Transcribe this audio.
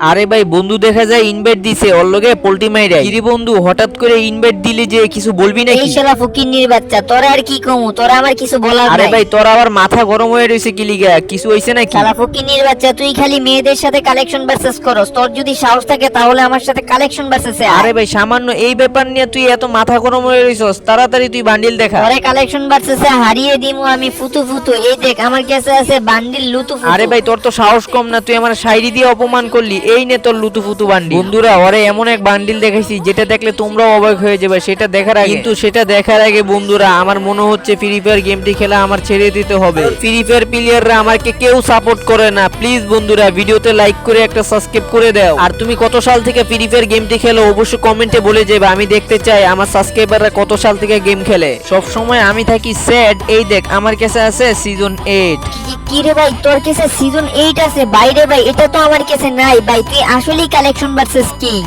আরে ভাই বন্ধু দেখা যায় ইনভাইট দিছে ওর লগে পোল্টি মাইরা কিরে বন্ধু হঠাৎ করে ইনভাইট দিলে যে কিছু বলবি এই নাকি শালা ফকিন্নির বাচ্চা তোরা আর কি কমু? তোরা আমার কিছু বলার আরে ভাই তোর আবার মাথা গরম হয়ে রয়েছে কি লিগা? কিছু হইছে নাকি? শালা ফকিন্নির বাচ্চা তুই খালি মেয়েদের সাথে কালেকশন ভার্সেস করস। তোর যদি সাহস থাকে তাহলে আমার সাথে কালেকশন ভার্সেসে আরে ভাই সামান্য এই ব্যাপার নিয়ে তুই এত মাথা গরম হয়ে রইছস তাড়াতাড়ি তুই বান্ডিল দেখা। আরে কালেকশন ভার্সেসে হারিয়ে দিমু আমি ফুতু ফুতু। এই দেখ আমার কাছে আছে বান্ডিল লুতু ফুতু। আরে ভাই তোর তো সাহস কম না তুই আমার শাইরি দিয়ে অপমান করলি। এই নে তোর লুতুফুতু বান্ডিল। বন্ধুরা ওরে এমন এক বান্ডিল দেখেছি যেটা দেখলে তোমরাও অবাক হয়ে যাবে সেটা দেখার আগে। কিন্তু সেটা দেখার আগে বন্ধুরা আমার মনে হচ্ছে ফ্রি ফায়ার গেমটি খেলা আমার ছেড়ে দিতে হবে। ফ্রি ফায়ার প্লেয়াররা আমাকে কেউ সাপোর্ট করে না। প্লিজ বন্ধুরা ভিডিওতে লাইক করে একটা সাবস্ক্রাইব করে দাও। আর তুমি কত সাল থেকে ফ্রি ফায়ার গেমটি খেলো অবশ্যই কমেন্টে বলে যাবে। আমি দেখতে চাই আমার সাবস্ক্রাইবাররা কত সাল থেকে গেম খেলে। সব সময় আমি থাকি স্যাড এই দেখ আমার কাছে আছে সিজন এইট কি- কি রে ভাই তোর কাছে সিজন এইট আছে? বাইরে ভাই এটা তো আমার কাছে নাই ভাই তুই আসলেই কালেকশন ভার্সেস কিং